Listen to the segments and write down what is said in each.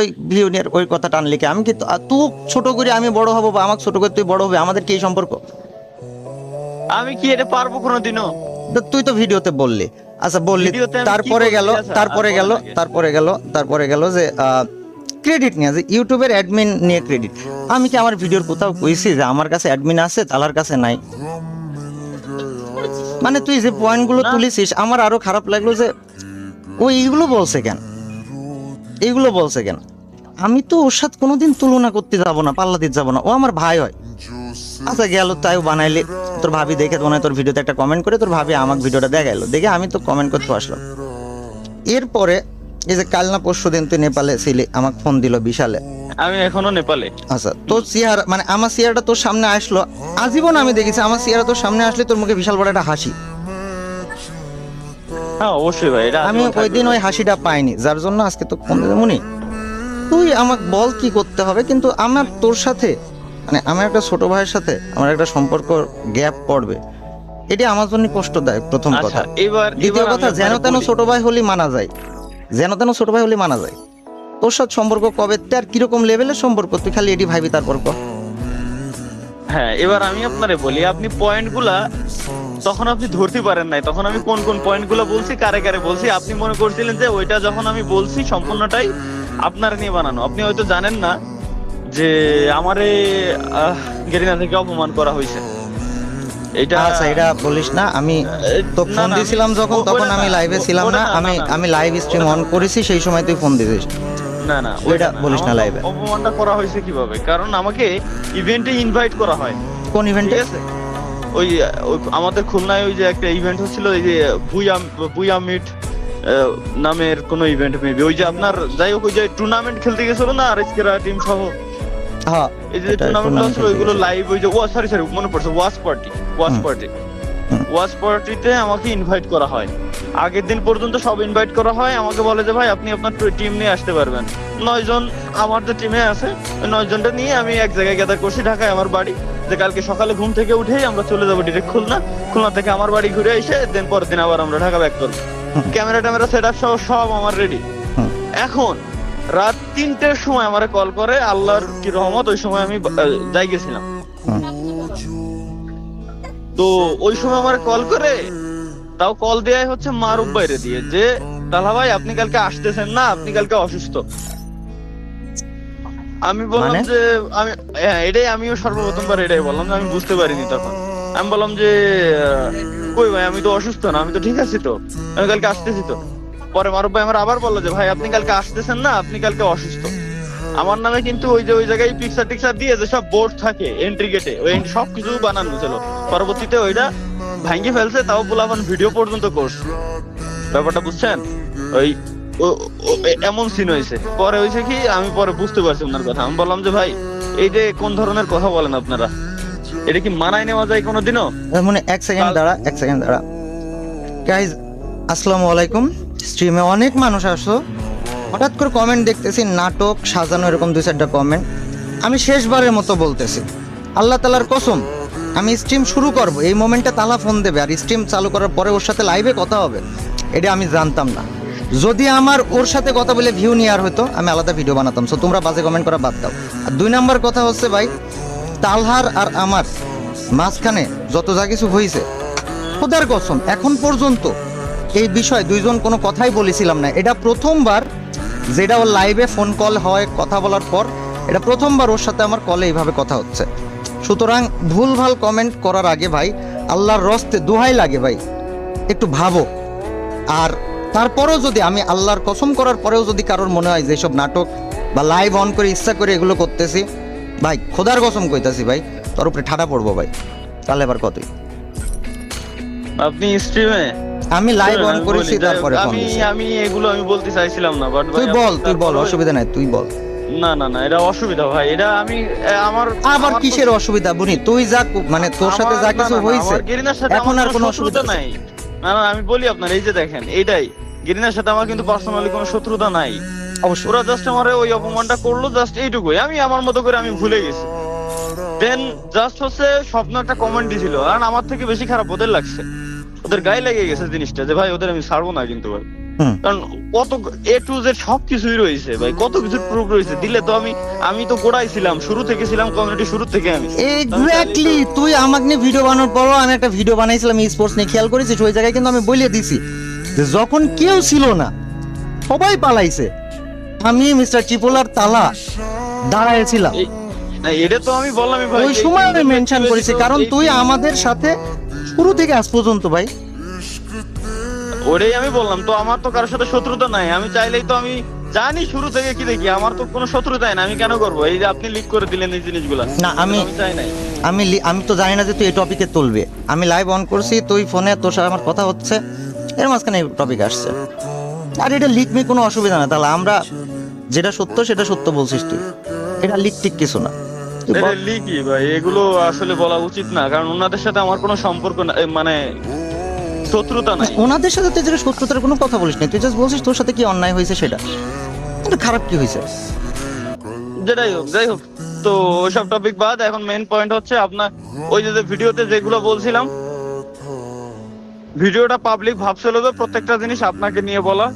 ওই ভিউ নিয়ে ওই কথা টানলি কি আমি কি তুই ছোট করে আমি বড় হব বা আমাকে ছোট করে তুই বড় হবে আমাদের কি সম্পর্ক? আমি কি এটা পারব কোনোদিনও? তুই তো ভিডিওতে বললি। আচ্ছা বললি তারপরে গেল আচ্ছা, তারপরে গেল তারপরে গেল তারপরে গেল যে ক্রেডিট নিয়ে যে ইউটিউবের অ্যাডমিন নিয়ে ক্রেডিট আমি কি আমার ভিডিওর কোথাও কইছি যে আমার কাছে অ্যাডমিন আছে তালার কাছে নাই? মানে তুই যে পয়েন্টগুলো। তুলিছিস আমার আরও খারাপ লাগল যে ও এইগুলো বলছে কেন? এইগুলো বলছে কেন? আমি তো ওর সাথে কোনোদিন তুলনা করতে যাব না পাল্লা দিতে যাব না। ও আমার ভাই হয়। আচ্ছা গেল তাই বানাইলে। তোর ভাবি দেখে মনে তোর ভিডিওতে একটা কমেন্ট করে তোর ভাবি আমাকে ভিডিওটা দেখাইলো। দেখে আমি তো কমেন্ট করতে আসলাম। এরপরে এই যে কাল না পরশু দিন তুই নেপালে ছিলি আমাকে ফোন দিল বিশালে। আমি এখনও নেপালে। আচ্ছা তোর চেহারা মানে আমার চেহারাটা তোর সামনে আসলো। আজীবন আমি দেখেছি আমার চেহারা তোর সামনে আসলে তোর মুখে বিশাল বড় একটা হাসি। হ্যাঁ অবশ্যই ভাই আমি ওই দিন ওই হাসিটা পাইনি যার জন্য আজকে তো ফোন দিতে মনি তুই আমাকে বল কি করতে হবে কিন্তু আমার তোর সাথে মানে আমার একটা ছোট ভাইয়ের সাথে আমার একটা সম্পর্ক গ্যাপ পড়বে। এটা আমার জন্য কষ্টদায়ক প্রথম আচ্ছা কথা। এবার দ্বিতীয় কথা যেন তেন ছোট ভাই হলে মানা যায়। যেন তেন ছোট ভাই হলে মানা যায়। তোর সাথে সম্পর্ক কবে আর কীরকম লেভেলের সম্পর্ক তুই খালি এটি ভাবি তারপর কর। হ্যাঁ এবার আমি আপনারে বলি আপনি পয়েন্টগুলা তখন আপনি ধরতে পারেন নাই। তখন আমি কোন কোন পয়েন্টগুলো বলছি কারে কারে বলছি আপনি মনে করছিলেন যে ওইটা যখন আমি বলছি সম্পূর্ণটাই আপনার নিয়ে বানানো। আপনি হয়তো জানেন না যে আমারে গেরিনা থেকে অপমান করা হয়েছে। এটা আচ্ছা এটা বলিস না আমি তো ফোন আমি- যখন তখন আমি লাইভে ছিলাম না আমি। আমি লাইভ স্ট্রিম অন করেছি সেই সময় তুই ফোন দিছিস। না না ওইটা বলিস না এ। অপমানটা করা হয়েছে কীভাবে? কারণ আমাকে ইভেন্টে ইনভাইট করা হয়। কোন ইভেন্টে ওই ওই আমাদের খুলনায় ওই যে একটা ইভেন্ট হচ্ছিল এই যে বুয়া বুয়া মিট নামের কোন ইভেন্ট মেবি ওই যে আপনার যাই হোক ওই যে টুর্নামেন্ট খেলতে গেছিল না আর এসকেরা টিম সহ? হ্যাঁ এই যে টুর্নামেন্ট tournament ওইগুলো লাইভ ওই যে ও সরি সরি মনে পড়ছে watch party watch party watch পার্টিতে আমাকে ইনভাইট করা হয়। আগের দিন পর্যন্ত সব ইনভাইট করা হয় আমাকে বলে যে ভাই আপনি আপনার টিম নিয়ে আসতে পারবেন। নয় জন আমার যে টিমে আছে নয় জনটা নিয়ে আমি এক জায়গায় গ্যাদার করছি ঢাকায় আমার বাড়ি। যে কালকে সকালে ঘুম থেকে উঠেই আমরা চলে যাব ডিরেক্ট খুলনা। খুলনা থেকে আমার বাড়ি ঘুরে এসে দেন পরের দিন আবার আমরা ঢাকা ব্যাক করব। ক্যামেরা ট্যামেরা সেট আপ সহ সব আমার রেডি এখন রাত তিনটের সময় আমারে কল করে আল্লাহর কি রহমত ওই সময় আমি যাই গেছিলাম। তো ওই সময় আমার কল করে তাও কল দেয়াই হচ্ছে মারুফ বাইরে দিয়ে যে তালা ভাই আপনি কালকে আসতেছেন না আপনি কালকে অসুস্থ। আমি বললাম মানে? যে আমি হ্যাঁ এটাই আমিও সর্বপ্রথমবার এটাই বললাম যে আমি বুঝতে পারিনি তখন। আমি বললাম যে কই ভাই, আমি তো অসুস্থ না, আমি তো ঠিক আছি তো। আমি কালকে আসতেছি তো। পরে মারুফ ভাই আমার আবার বলল যে, ভাই, আপনি কালকে আসতেছেন না, আপনি কালকে অসুস্থ। আমার নামে কিন্তু ওই যে, ওই জায়গায় পিকচার টিকচার দিয়ে যে সব বোর্ড থাকে এন্ট্রি গেটে ওই বানানো ছিল। পরবর্তীতে ওইটা ভাঙ্গি ফেলছে, তাও পোলাপান ভিডিও পর্যন্ত করছে ব্যাপারটা বুঝছেন? ওই এমন সিন হয়েছে। পরে হয়েছে কি, আমি পরে বুঝতে পারছি ওনার কথা। আমি বললাম যে, ভাই, এই যে কোন ধরনের কথা বলেন আপনারা? এটা কি মানায় নেওয়া যায় কোনোদিনও? মানে এক সেকেন্ড দাঁড়া এক সেকেন্ড দাঁড়া। গাইজ আসসালামু আলাইকুম। স্ট্রিমে অনেক মানুষ আসো হঠাৎ করে কমেন্ট দেখতেছি নাটক সাজানো এরকম দুই চারটা কমেন্ট আমি শেষবারের মতো বলতেছি আল্লাহ তালার কসম আমি স্ট্রিম শুরু করব। এই মোমেন্টে তালা ফোন দেবে আর স্ট্রিম চালু করার পরে ওর সাথে লাইভে কথা হবে। এটা আমি জানতাম না। যদি আমার ওর সাথে কথা বলে ভিউ নিয়ে আর হতো আমি আলাদা ভিডিও বানাতাম। সো তোমরা বাজে কমেন্ট করা বাদ দাও। আর দুই নাম্বার কথা হচ্ছে ভাই তালহার আর আমার মাঝখানে যত যা কিছু হয়েছে খোদার কসম, এখন পর্যন্ত এই বিষয়ে দুইজন কোনো কথাই বলেছিলাম না। এটা প্রথমবার যেটা ওর লাইভে ফোন কল হয়, কথা বলার পর, এটা প্রথমবার ওর সাথে আমার কলে এইভাবে কথা হচ্ছে। সুতরাং ভুলভাল কমেন্ট করার আগে ভাই, আল্লাহর রস্তে দোহাই লাগে ভাই, একটু ভাবো। আর তারপরেও যদি আমি আল্লাহর কসম করার পরেও যদি কারোর মনে হয় যে সব নাটক বা লাইভ অন করে ইচ্ছা করে এগুলো করতেছি ভাই খোদার কসম কইতাছি ভাই তোর উপরে ঠাডা পড়ব ভাই। তাহলে এবার কতই? আপনি স্ট্রিমে আমি লাইভ অন করেছি তারপরে ফোন আমি আমি এগুলো আমি বলতে চাইছিলাম না বাট তুই বল তুই বল অসুবিধা নাই তুই বল। না না না এটা অসুবিধা ভাই এটা আমি আমার আবার কিসের অসুবিধা? বুনি তুই যা মানে তোর সাথে যা কিছু আমার এখন আর কোনো অসুবিধা নাই। না না আমি বলি আপনার এই যে দেখেন এইটাই গেরিনার সাথে আমার কিন্তু পার্সোনালি কোনো শত্রুতা নাই। অবশ্যই। ওরা জাস্ট আমারে ওই অপমানটা করল জাস্ট এইটুকুই। আমি আমার মতো করে আমি ভুলে গেছি। দেন জাস্ট হচ্ছে স্বপ্ন একটা কমেন্ট দিছিল। আর আমার থেকে বেশি খারাপ ওদের লাগছে। ওদের গায়ে লেগে গেছে জিনিসটা যে ভাই ওদের আমি ছাড়বো না কিন্তু ভাই। কারণ কত এ টু জেড রয়েছে ভাই। কত কিছুর প্রুফ রয়েছে? দিলে তো আমি আমি তো গোড়াই ছিলাম শুরু থেকে ছিলাম কমিউনিটি শুরু থেকে আমি। এক্স্যাক্টলি তুই আমাকে নিয়ে ভিডিও বানানোর পরও আমি একটা ভিডিও বানাইছিলাম স্পোর্টস নিয়ে। খেয়াল করেছিস? ওই জায়গায় কিন্তু আমি বলে দিছি যে যখন কেউ ছিল না সবাই পালাইছে। আমি মিস্টার চিপোলার তালা দাঁড়াইছিলাম। এটা তো আমি বললামই ভাই। ওই সময় আমি মেনশন করেছি কারণ তুই আমাদের সাথে শুরু থেকে আজ পর্যন্ত ভাই। ওটাই আমি বললাম তো আমার তো কারোর সাথে শত্রুতা নাই। আমি চাইলেই তো আমি জানি শুরু থেকে কি দেখি আমার তো কোনো শত্রুতাই না আমি কেন করব? এই যে আপনি লিক করে দিলেন এই জিনিসগুলো। না, আমি- চাই নাই। আমি আমি তো জানি না যে তুই এই টপিকে তুলবে। আমি লাইভ অন করছি তুই ফোনে তোর সাথে আমার কথা হচ্ছে। এর মাঝখানে টপিক আসছে। আর এটা মি কোনো অসুবিধা না। তাহলে আমরা যেটা সত্য সেটা সত্য বলছিস তুই। এটা টিক কিছু না। এটা বল। ভাই এগুলো আসলে বলা উচিত না। কারণ ওনাদের সাথে আমার কোনো সম্পর্ক না মানে শত্রুতা নাই। ওনাদের সাথে তুই যেটা সত্যতার কোনো কথা বলিস না তুই জাস্ট বলছিস তোর সাথে কি অন্যায় হয়েছে সেটা। খারাপ কি হয়েছে? যেটাই হোক যাই হোক। তো ওইসব টপিক বাদ এখন মেইন পয়েন্ট হচ্ছে আপনার ওই যে ভিডিওতে যেগুলো বলছিলাম ভিডিওটা পাবলিক ভাবছিল যে প্রত্যেকটা জিনিস আপনাকে নিয়ে বলা।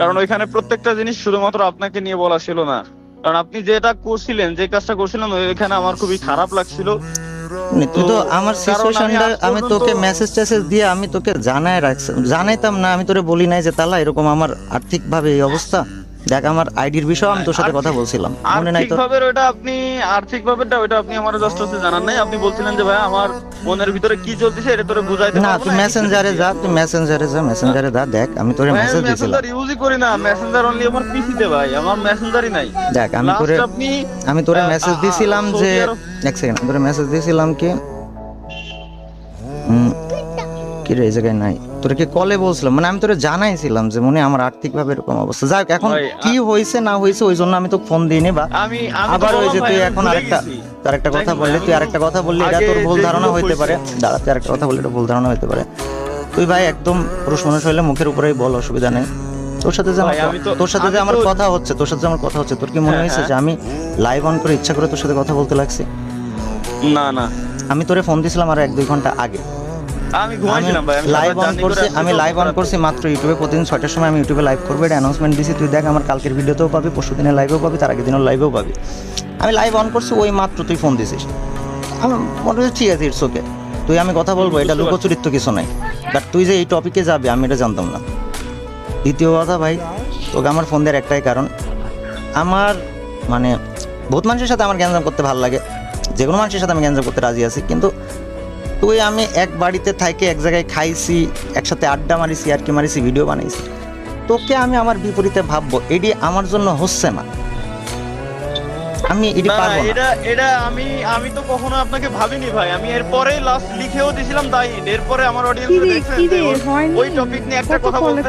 কারণ ওইখানে প্রত্যেকটা জিনিস শুধুমাত্র আপনাকে নিয়ে বলা ছিল না। কারণ আপনি যেটা করছিলেন যে কাজটা করছিলেন ওইখানে আমার খুবই খারাপ লাগছিল। মানে তো তো আমার আমি সিচুয়েশনটা আমি তোকে মেসেজ টেসেজ দিয়ে আমি তোকে জানাই রাখছি জানাইতাম না আমি তোরে বলি নাই যে তালা এরকম আমার আর্থিক ভাবে এই অবস্থা। দেখ আমার আইডির বিষয়ে আমি তোর সাথে কথা বলছিলাম। মনে নাই তো? ভাবে ওটা আপনি আর্থিকভাবে ওটা আপনি আমার জাস্ট হচ্ছে জানান নাই। আপনি বলছিলেন যে ভাই আমার মনের ভিতরে কি চলতেছে এটা তোরে বুঝাইতে না তুই মেসেঞ্জারে যা তুই মেসেঞ্জারে যা মেসেঞ্জারে যা দেখ আমি তোরে মেসেজ আমি মেসেঞ্জার ইউজই করি না মেসেঞ্জার অনলি আমার পিসিতে ভাই আমার মেসেঞ্জারই নাই। দেখ আমি তোরে আপনি আমি তোরে মেসেজ আহ, দিয়েছিলাম যে এক সেকেন্ড তোরে মেসেজ দিয়েছিলাম কি? কি রে এই জায়গায় নাই। তোরে কলে বলছিলাম। মানে আমি তোরে জানাইছিলাম যে মনে আমার আর্থিক ভাবে এরকম অবস্থা। যাই হোক, এখন কি হয়েছে না হয়েছে ওই জন্য আমি তো ফোন দিইনি বা আমি আবার ওই যে তুই এখন আরেকটা তার একটা কথা বললি তুই আরেকটা কথা বললি এটা তোর ভুল ধারণা হইতে পারে। দাঁড়া তুই আরেকটা কথা বললি এটা ভুল ধারণা হইতে পারে। তুই ভাই একদম পুরুষ মানুষ হইলে মুখের উপরেই বল অসুবিধা নেই। তোর সাথে যে আমার তোর সাথে যে আমার কথা হচ্ছে তোর সাথে যে আমার কথা হচ্ছে তোর কি মনে হ্যাঁ, হয়েছে হ্যাঁ। যে আমি লাইভ অন করে ইচ্ছা করে তোর সাথে কথা বলতে লাগছি? না না। আমি তোরে ফোন দিছিলাম আর এক দুই ঘণ্টা আগে। আমি আমি ঘুমাইছিলাম ভাই আমি লাইভ অন করছি আমি লাইভ অন করছি মাত্র ইউটিউবে প্রতিদিন ছয়টার সময় আমি ইউটিউবে লাইভ করব। এটা অ্যানাউন্সমেন্ট দিছি তুই দেখ আমার কালকের ভিডিওতেও পাবি পরশু দিনের লাইভেও পাবি তার আগের দিনের লাইভেও পাবি। আমি লাইভ অন করছি ওই মাত্র তুই ফোন দিছিস। আমার মনে হচ্ছে ঠিক আছে ইটস ওকে তুই আমি কথা বলব এটা বুঝতে কিছু নাই। বাট তুই যে এই টপিকে যাবি আমি এটা জানতাম না। দ্বিতীয় কথা ভাই তোকে আমার ফোন দেওয়ার একটাই কারণ আমার মানে বহুত মানুষের সাথে আমার গ্যাঞ্জাম করতে ভালো লাগে। যে কোনো মানুষের সাথে আমি গ্যাঞ্জাম করতে রাজি আছি কিন্তু তুই আমি এক বাড়িতে থাইকে এক জায়গায় খাইছি একসাথে আড্ডা মারিছি আর কি মারিছি ভিডিও বানাইছি। তোকে আমি আমার বিপরীতে ভাববো এটি আমার জন্য হচ্ছে না। আমি এটি পারব এটা এটা আমি আমি তো কখনো আপনাকে ভাবিনি ভাই। আমি এরপরে লাস্ট লিখেও দিছিলাম দাই এরপরে আমার অডিয়েন্স হয়নি ওই টপিক নিয়ে একটা কথা বলতে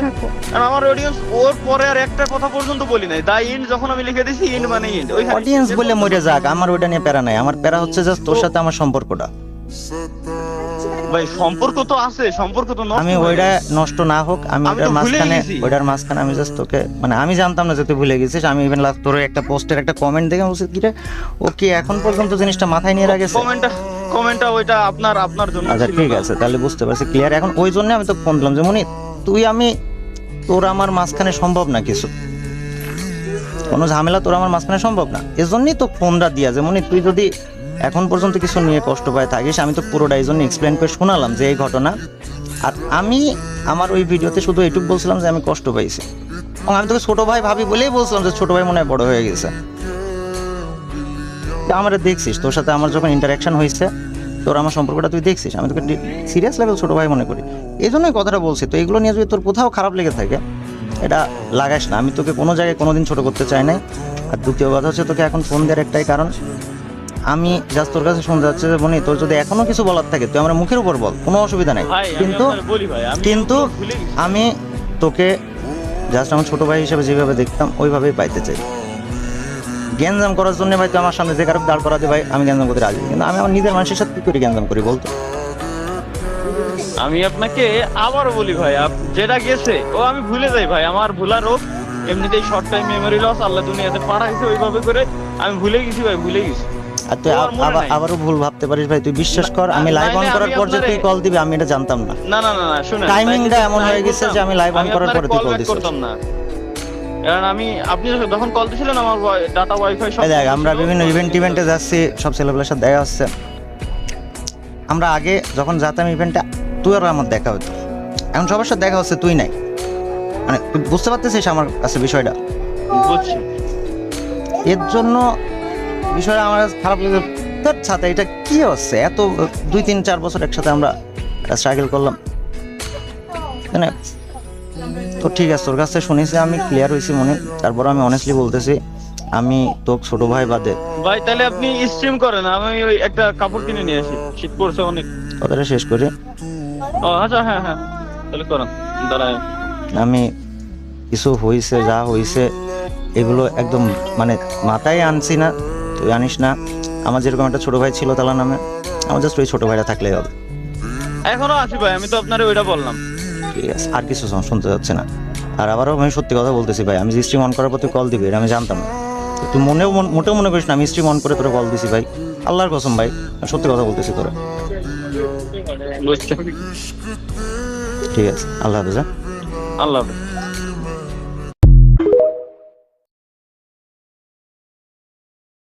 আর আমার অডিয়েন্স ওর পরে আর একটা কথা পর্যন্ত বলি নাই। দাই ইন্ড যখন আমি লিখে দিছি ইন্ড মানে ওইখানে অডিয়েন্স বলে মরে যাক আমার ওইটা নিয়ে প্যারা নাই। আমার প্যারা হচ্ছে জাস্ট তোর সাথে আমার সম্পর্কটা। ভাই সম্পর্ক তো আছে সম্পর্ক তো আমি ওইটা নষ্ট না হোক আমি ওইটার মাঝখানে ওইটার মাঝখানে আমি জাস্ট তোকে মানে আমি জানতাম না যে তুই ভুলে গেছিস আমি ইভেন লাস্ট তোর একটা পোস্টের একটা কমেন্ট দেখে বলছি কি রে? ও কি এখন পর্যন্ত জিনিসটা মাথায় নিয়ে রাখেছে? কমেন্টটা কমেন্টটা ওইটা আপনার আপনার জন্য আচ্ছা ঠিক আছে তাহলে বুঝতে পারছি ক্লিয়ার এখন ওই জন্য আমি তো ফোন দিলাম যে মনি তুই আমি তোর আমার মাঝখানে সম্ভব না কিছু। কোনো ঝামেলা তোর আমার মাঝখানে সম্ভব না। এজন্যই তো ফোনটা দিয়া যে মনি তুই যদি এখন পর্যন্ত কিছু নিয়ে কষ্ট পায় থাকিস, আমি তো পুরোটা এই জন্য এক্সপ্লেন করে শোনালাম যে এই ঘটনা। আর আমি আমার ওই ভিডিওতে শুধু এইটুকু বলছিলাম যে আমি কষ্ট পাইছি। এবং আমি তোকে ছোটো ভাই ভাবি বলেই বলছিলাম যে ছোটো ভাই মনে হয় বড় হয়ে গেছে। আমার দেখছিস, তোর সাথে আমার যখন ইন্টারাকশন হয়েছে, তোর আমার সম্পর্কটা তুই দেখছিস, আমি তোকে সিরিয়াস লেভেল ছোটো ভাই মনে করি। এই জন্যই কথাটা বলছি, তো এগুলো নিয়ে যদি তোর কোথাও খারাপ লেগে থাকে, এটা লাগাইস না। আমি তোকে কোনো জায়গায় কোনোদিন ছোটো করতে চাই নাই। আর দ্বিতীয় কথা হচ্ছে তোকে এখন ফোন দেওয়ার একটাই কারণ আমি জাস্ট তোর কাছে শুনতে যাচ্ছে যে মনি তোর যদি এখনও কিছু বলার থাকে তুই আমার মুখের উপর বল কোনো অসুবিধা নাই। কিন্তু কিন্তু। আমি তোকে জাস্ট আমার ছোট ভাই হিসেবে যেভাবে দেখতাম ওইভাবেই পাইতে চাই। গ্যাঞ্জাম করার জন্য ভাই তুই আমার সামনে যে কারও দাঁড় করাতে ভাই আমি গ্যাঞ্জাম করতে রাজি। কিন্তু আমি আমার নিজের মানুষের সাথে কি করে গ্যাঞ্জাম করি বলতো আমি আপনাকে আবারও বলি ভাই যেটা গেছে ও আমি ভুলে যাই ভাই আমার ভুলার ও এমনিতেই শর্ট টাইম মেমোরি লস আল্লাহ দুনিয়াতে পাঠাইছে ওইভাবে করে। আমি ভুলে গেছি ভাই ভুলে গেছি। আর তুই। আবারও ভুল ভাবতে পারিস ভাই তুই বিশ্বাস কর আমি লাইভ অন করার পর যে তুই কল দিবি আমি এটা জানতাম না। না না না না শুনেন Timing তাই টা এমন হয়ে গেছে যে আমি live on করার পরে তুই call দিছিস। করতাম না। কারণ আমি আপনি যখন কল দিছিলেন আমার ডাটা ওয়াইফাই সব দেখ আমরা বিভিন্ন ইভেন্ট ইভেন্টে যাচ্ছি সব সাথে দেখা হচ্ছে। আমরা আগে যখন যেতাম ইভেন্টে তুই আর আমার দেখা হতো। এখন সবার সাথে দেখা হচ্ছে তুই নাই। মানে তুই বুঝতে পারতেছিস আমার কাছে বিষয়টা? বুঝছি। এর জন্য বিষয়টা আমার খারাপ লেগে তোর সাথে এটা কি হচ্ছে এত দুই তিন চার বছর একসাথে আমরা স্ট্রাগল করলাম। মানে তো ঠিক আছে তোর কাছে শুনেছি আমি ক্লিয়ার হয়েছি মনে। তারপর আমি অনেস্টলি বলতেছি আমি তোর ছোট ভাই বাদে। ভাই তাহলে আপনি স্ট্রিম করেন আমি ওই একটা কাপড় কিনে নিয়ে আসি। শীত পড়ছে অনেক। কথাটা শেষ করি। ও আচ্ছা হ্যাঁ হ্যাঁ তাহলে করেন। দাঁড়ায়। আমি কিছু হয়েছে যা হয়েছে এগুলো একদম মানে মাথায় আনছি না। তুই আনিস না আমার যেরকম একটা ছোট ভাই ছিল তালা নামে আমার জাস্ট ওই ছোট ভাইটা থাকলেই হবে। এখনও আছি ভাই আমি তো আপনার ওইটা বললাম। ঠিক আছে আর কিছু শুনতে যাচ্ছে না। আর আবারও আমি সত্যি কথা বলতেছি ভাই আমি স্ট্রিম অন করার পর তুই কল দিবি এটা আমি জানতাম না। তুই মনেও মন- মোটেও মনে করিস না আমি স্ট্রিম অন করে তোরা কল দিছি ভাই। আল্লাহর কসম ভাই আমি সত্যি কথা বলতেছি তোরা। ঠিক আছে আল্লাহ হাফেজ হ্যাঁ? আল্লাহ হাফেজ।